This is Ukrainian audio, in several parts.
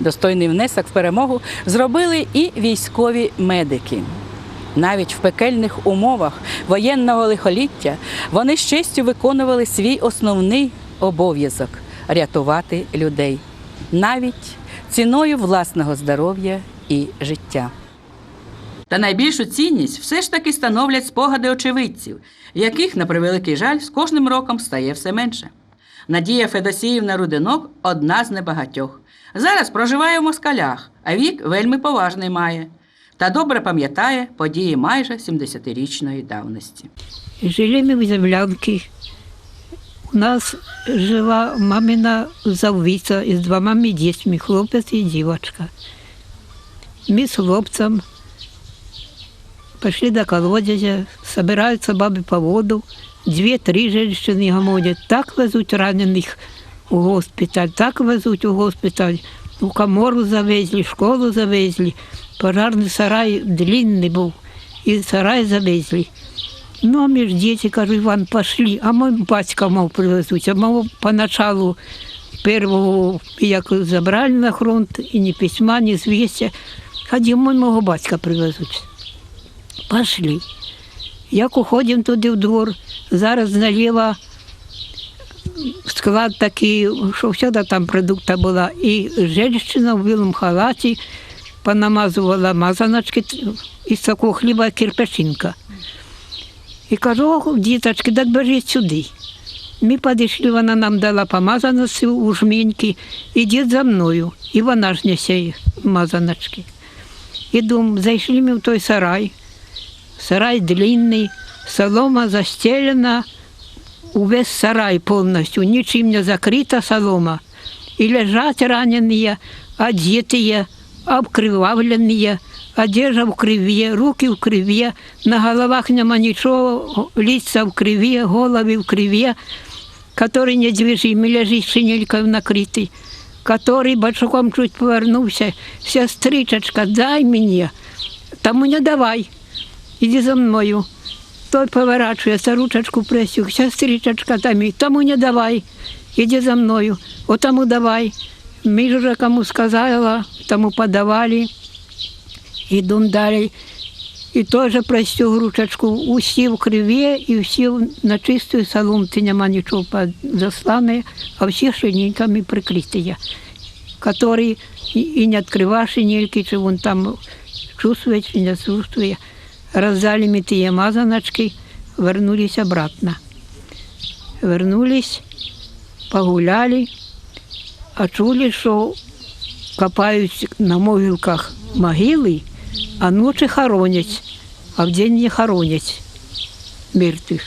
Достойний внесок в перемогу зробили і військові медики. Навіть в пекельних умовах воєнного лихоліття вони з честю виконували свій основний обов'язок рятувати людей, навіть ціною власного здоров'я і життя. Та найбільшу цінність все ж таки становлять спогади очевидців, яких, на превеликий жаль, з кожним роком стає все менше. Надія Федосіївна Рудинок одна з небагатьох. Зараз проживає в москалях, а вік вельми поважний має. Та добре пам'ятає події майже 70-річної давності. Жили ми в землянці. У нас жила мамина заввиця із двома дітьми, хлопець і дівчинка. Ми з хлопцем пішли до колодязя, збираються баби по воду, дві-три жінки гамонять, так везуть ранених у госпіталь, так везуть у госпіталь, у комору завезли, в школу завезли, пожарний сарай длинний був, і сарай завезли. Ну, а ми ж діти, кажу, Іван, пошли, а мой батька мов привезуть. А мов поначалу первого, як забрали на фронт, і ні письма, ні звістя. Ходімо, мого батька привезуть. Пошли. Як уходимо туди в двор, зараз наліво склад такий, що всюди там продукта була. І жінка в білому халаті понамазувала мазаночки із такого хліба кирпичинка. І кажу, о, діточки, так бежіть сюди. Ми підійшли, вона нам дала помазаності у жміньки, ідіть за мною. І вона ж несе мазаночки. І дум, зайшли ми в той сарай Сарай длинний, солома застелена, увесь сарай повністю, нічим не закрита солома. І лежать ранені, одеті, обкривавлені, одежа в криві, руки в криві, на головах нема нічого, лица в криві, голови в криві, который недвижимый, лежить шинелькою накритий, который бачком чуть повернувся, сестричечка, дай мені, тому не давай, іди за мною. Той поворачується, ручечку пресю, сестричечка, там, тому не давай, іди за мною, отому давай. Ми ж вже кому сказала, тому подавали. Ідемо далі. І теж простю ручечку, усі в криві і всі на чистої соломці нема нічого заслане, а всі шинельками прикриті, які і не відкриває шинельки, чи він там чувствує, чи не чувствує. Роздали ми ті мазаночки, вернулись обратно. Вернулись, погуляли, а чули, що копають на могилках могили, а ночі хоронять, а вдень не хоронять мертвих.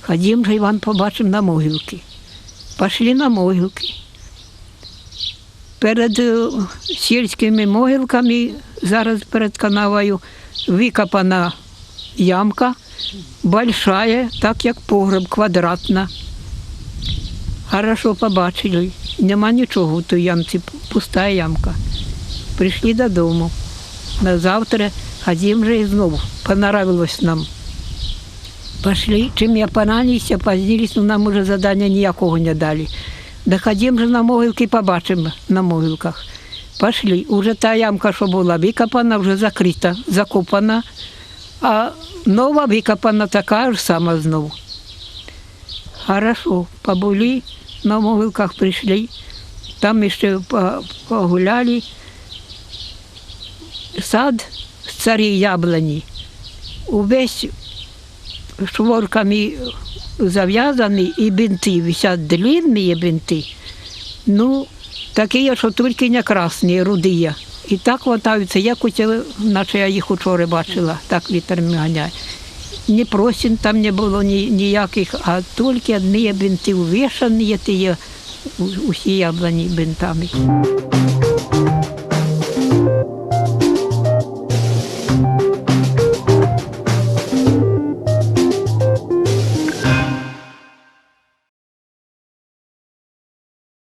Ходім же, Іван, побачимо на могилки. Пішли на могилки. Перед е, сільськими могилками, зараз перед канавою, викопана ямка, большая, так як погреб, квадратна. Хорошо побачили. Нема нічого в тій ямці, пуста ямка. Прийшли додому. На завтра ходім же і знову. Понравилось нам. Пошли, чим я поранився, позднілись, ну нам уже задання ніякого не дали. Да ходім же на могилки, побачимо на могилках. Пошли. Уже та ямка, що була викопана, вже закрита, закопана, а нова викопана така ж сама знову. Хорошо, побули, на могилках прийшли, там ще погуляли. Сад з царі яблуні, увесь шворками зав'язаний і бинти, висять длинні бинти. Ну, такі, що тільки не красні, руді. І так ватаються, як ті, наче я їх учора бачила, так вітер ганяє. Ні просін там не було ні, ніяких, а тільки одні бинти увішані, ті усі яблуні бинтами.